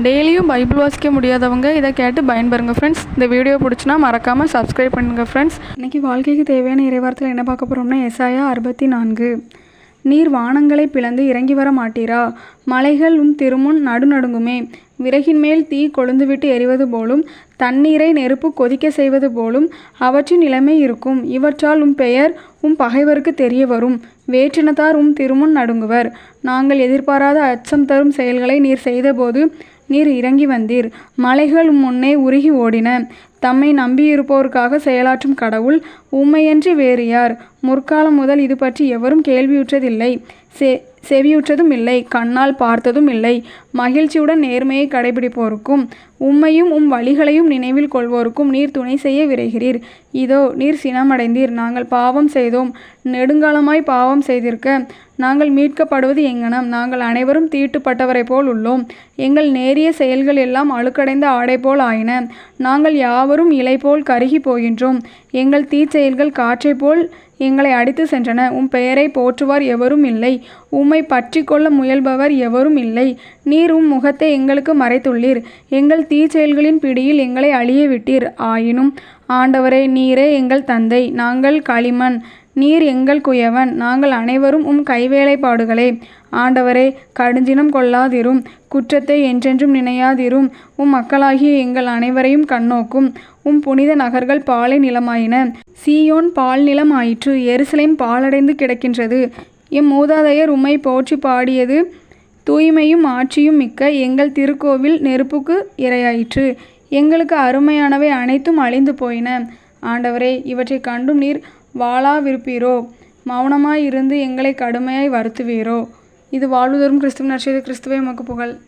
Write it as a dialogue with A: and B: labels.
A: டெய்லியும் பைபிள் வாசிக்க முடியாதவங்க இதை கேட்டு பயன்பெறுங்க ஃப்ரெண்ட்ஸ் இந்த வீடியோ பிடிச்சினா மறக்காமல் சப்ஸ்கிரைப் பண்ணுங்கள் ஃப்ரெண்ட்ஸ் இன்றைக்கி வாழ்க்கைக்கு தேவையான இறைவாரத்தில் என்ன பார்க்க போகிறோம்னா எசாயா அறுபத்தி நான்கு. நீர் வானங்களை பிளந்து இறங்கி வர மாட்டீரா? மலைகள் உன் திருமுன் நடுநடுங்குமே விறகின் மேல் தீ கொழுந்துவிட்டு எரிவது போலும் தண்ணீரை நெருப்பு கொதிக்க செய்வது போலும் அவற்றின் நிலைமை இருக்கும். இவற்றால் உம் பெயர் உம் பகைவருக்கு தெரிய வரும். வேற்றினத்தார் உம் திருமுன் நடுங்குவர். நாங்கள் எதிர்பாராத அச்சம் தரும் செயல்களை நீர் செய்தபோது நீர் இறங்கி வந்தீர். மலைகள் முன்னே உருகி ஓடின. தம்மை நம்பியிருப்போருக்காக செயலாற்றும் கடவுள் உண்மையன்றி வேறு யார்? முற்காலம் முதல் இது பற்றி எவரும் கேள்வியுற்றதில்லை. செ செவியுற்றதும் இல்லை. கண்ணால் பார்த்ததும் இல்லை. மகிழ்ச்சியுடன் நேர்மையை கடைபிடிப்போருக்கும் உம்மையும் உம் வழிகளையும் நினைவில் கொள்வோருக்கும் நீர் துணை செய்ய விரைகிறீர். இதோ நீர் சினமடைந்தீர். நாங்கள் பாவம் செய்தோம். நெடுங்காலமாய் பாவம் செய்திருக்க நாங்கள் மீட்கப்படுவது எங்கனம்? நாங்கள் அனைவரும் தீட்டுப்பட்டவரை போல் உள்ளோம். எங்கள் நேரிய செயல்கள் எல்லாம் அழுக்கடைந்த ஆடை போல் ஆயின. நாங்கள் யாவரும் இலை போல் கருகி போகின்றோம். எங்கள் தீச்செயல்கள் காற்றை போல் எங்களை அடித்து சென்றன. உம் பெயரை போற்றுவார் எவரும் இல்லை. உம்மை பற்றி கொள்ள முயல்பவர் எவரும் இல்லை. நீர் உம் முகத்தை எங்களுக்கு மறைத்துள்ளீர். எங்கள் தீச்செயல்களின் பிடியில் எங்களை அழிய விட்டீர் ஆயினும் ஆண்டவரே நீரே எங்கள் தந்தை. நாங்கள் களிமண் நீர் எங்கள் குயவன். நாங்கள் அனைவரும் உம் கைவேலைப்பாடுகளே. ஆண்டவரே கடுஞ்சினம் கொள்ளாதிரும். குற்றத்தை என்றென்றும் நினையாதிரும். உம் மக்களாகிய எங்கள் அனைவரையும் கண்ணோக்கும். உம் புனித நகர்கள் பாலை நிலமாயின. சீயோன் பால் நிலம் ஆயிற்று எருசலேம் பாலடைந்து கிடக்கின்றது. எம் மூதாதையர் உம்மை போற்றி பாடியது தூய்மையும் ஆட்சியும் மிக்க எங்கள் திருக்கோவில் நெருப்புக்கு இரையாயிற்று. எங்களுக்கு அருமையானவை அனைத்தும் அழிந்து போயின. ஆண்டவரே இவற்றை கண்டும் நீர் வாளாவிருப்பீரோ மௌனமாய் இருந்து எங்களை கடுமையாய் வருத்துவீரோ? இது வாழ்வுதோறும் கிறிஸ்துவின் நற்செய்தி கிறிஸ்துவே உமக்கு புகழ்.